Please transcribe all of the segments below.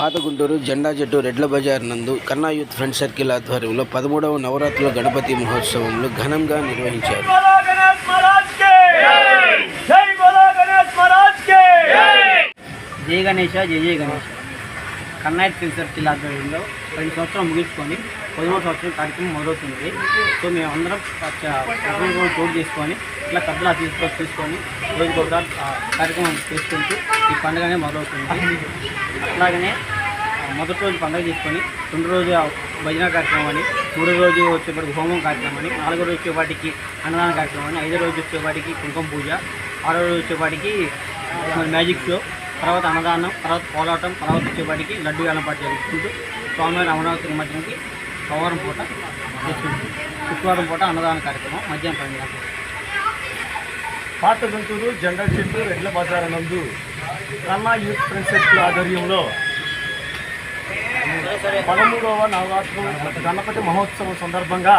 పాత గుంటూరు జెండా చెట్టు రెడ్ల బజార్ నందు కన్నా యూత్ ఫ్రెండ్ సర్కిల్ ఆధ్వర్యంలో పదమూడవ నవరాత్రుల గణపతి మహోత్సవంలో ఘనంగా నిర్వహించారు. జై గణేష జయ జయ గణేష. కన్నాయత్ ఫిల్ కిల్ ఆధ్వర్యంలో పది సంవత్సరం ముగించుకొని పదమూడు సంవత్సరం కార్యక్రమం మొదలవుతుంది. సో మేము అందరం కార్యక్రమం చోటు చేసుకొని ఇట్లా కథలా తీసుకొని తీసుకొని రోజుకి ఒకసారి కార్యక్రమం చేసుకుంటూ ఈ పండుగనే మొదలవుతుంది. అట్లాగనే మొదటి రోజు పండుగ చేసుకొని రెండు రోజు భజన కార్యక్రమం అని మూడో రోజు వచ్చేపాటికి హోమం కార్యక్రమం అని నాలుగో రోజు వచ్చేపాటికి అన్నదాన కార్యక్రమం అని ఐదో రోజు వచ్చేపాటికి కుంకుమ పూజ ఆరో రోజు వచ్చేపాటికి మ్యాజిక్ షో తర్వాత అన్నదానం తర్వాత పోలాటం తర్వాత వచ్చేపాటికి లడ్డు వేలంపాటు జరుపుకుంటూ స్వామివారి అమరావతి నిమజ్జనంకి సోమవారం పూట చేసుకుంటుంది శుక్రవారం పూట అన్నదాన కార్యక్రమం మధ్యాహ్నం పన్నెండు గంటలకు పాత గుంటూరు జనరల్ చెట్టు రెడ్ల బజార్ నందు కన్నా యూత్ ఫ్రెండ్ ఆధ్వర్యంలో పదమూడవ నవరాత్రులు గణపతి మహోత్సవం సందర్భంగా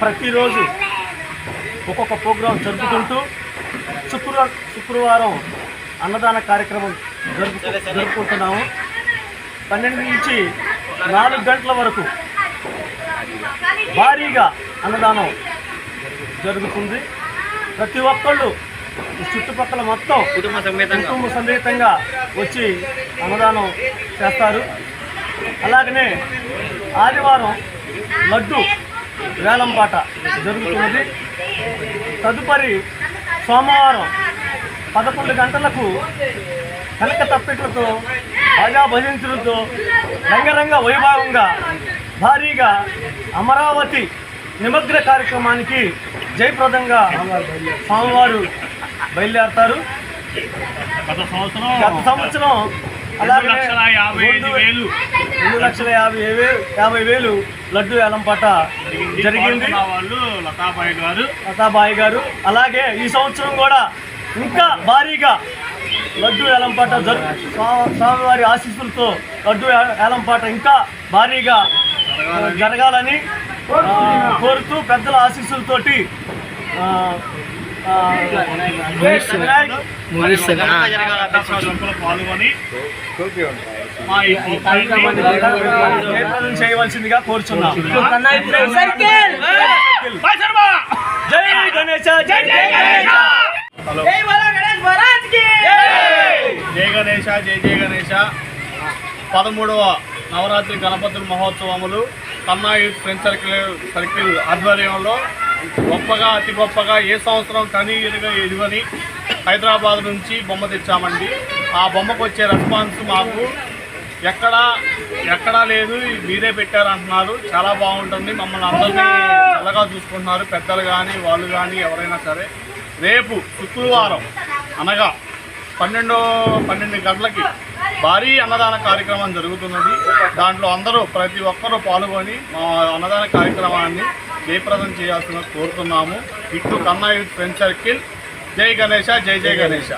ప్రతిరోజు ఒక్కొక్క ప్రోగ్రాం జరుపుకుంటూ శుక్రవారం శుక్రవారం అన్నదాన కార్యక్రమం జరుపు జరుపుకుంటున్నాము. పన్నెండు నుంచి నాలుగు గంటల వరకు భారీగా అన్నదానం జరుగుతుంది. ప్రతి ఒక్కళ్ళు ఈ చుట్టుపక్కల మొత్తం కుటుంబ సమేతంగా. కుటుంబ సమేతంగా వచ్చి అన్నదానం చేస్తారు. అలాగనే ఆదివారం లడ్డు వేలంపాట జరుగుతున్నది. తదుపరి సోమవారం పదకొండు గంటలకు కనక తప్పెట్లతో బాగా భజించులతో రంగరంగ వైభవంగా భారీగా అమరావతి నిమగ్న కార్యక్రమానికి జయప్రదంగా స్వామివారు బయలుదేరతారు. గత సంవత్సరం గత సంవత్సరం అలాగే రెండు లక్షల యాభై యాభై వేలు లడ్డు వేలంపాట జరిగింది. వాళ్ళు లతాబాయి గారు. లతాబాయి గారు. అలాగే ఈ సంవత్సరం కూడా ఇంకా భారీగా లడ్డు వేలంపాట జరు స్వా- స్వామివారి ఆశీస్సులతో లడ్డు వేలంపాట ఇంకా భారీగా జరగాలని కోరుతూ పెద్దల ఆశీస్సులతోటి పాల్గొని చేయవలసిందిగా కోరుచున్నాం. జై గణేశ జై జై గణేశ జయ గణేశ జయ జయ గణేశ పదమూడవ నవరాత్రి గణపతుల మహోత్సవములు కన్నా యూత్ ఫ్రెండ్ సర్కిల్ సర్కిల్ ఆధ్వర్యంలో గొప్పగా అతి గొప్పగా ఏ సంవత్సరం కని ఎరుగా ఎదుగని హైదరాబాద్ నుంచి బొమ్మ తెచ్చామండి. ఆ బొమ్మకు వచ్చే రెస్పాన్స్ మాకు ఎక్కడా ఎక్కడా లేదు మీరే పెట్టారు అంటున్నారు చాలా బాగుంటుంది. మమ్మల్ని అందరినీ చల్లగా చూసుకుంటున్నారు. పెద్దలు కానీ వాళ్ళు కానీ ఎవరైనా సరే. రేపు శుక్రవారం అనగా పన్నెండో పన్నెండు గంటలకి భారీ అన్నదాన కార్యక్రమం జరుగుతున్నది. దాంట్లో అందరూ ప్రతి ఒక్కరూ పాల్గొని మా అన్నదాన కార్యక్రమాన్ని జయప్రదం చేయాల్సిన కోరుతున్నాము. ఇటు కన్నా యూత్ ఫ్రెండ్ సర్కిల్. జై గణేష జై జై గణేష.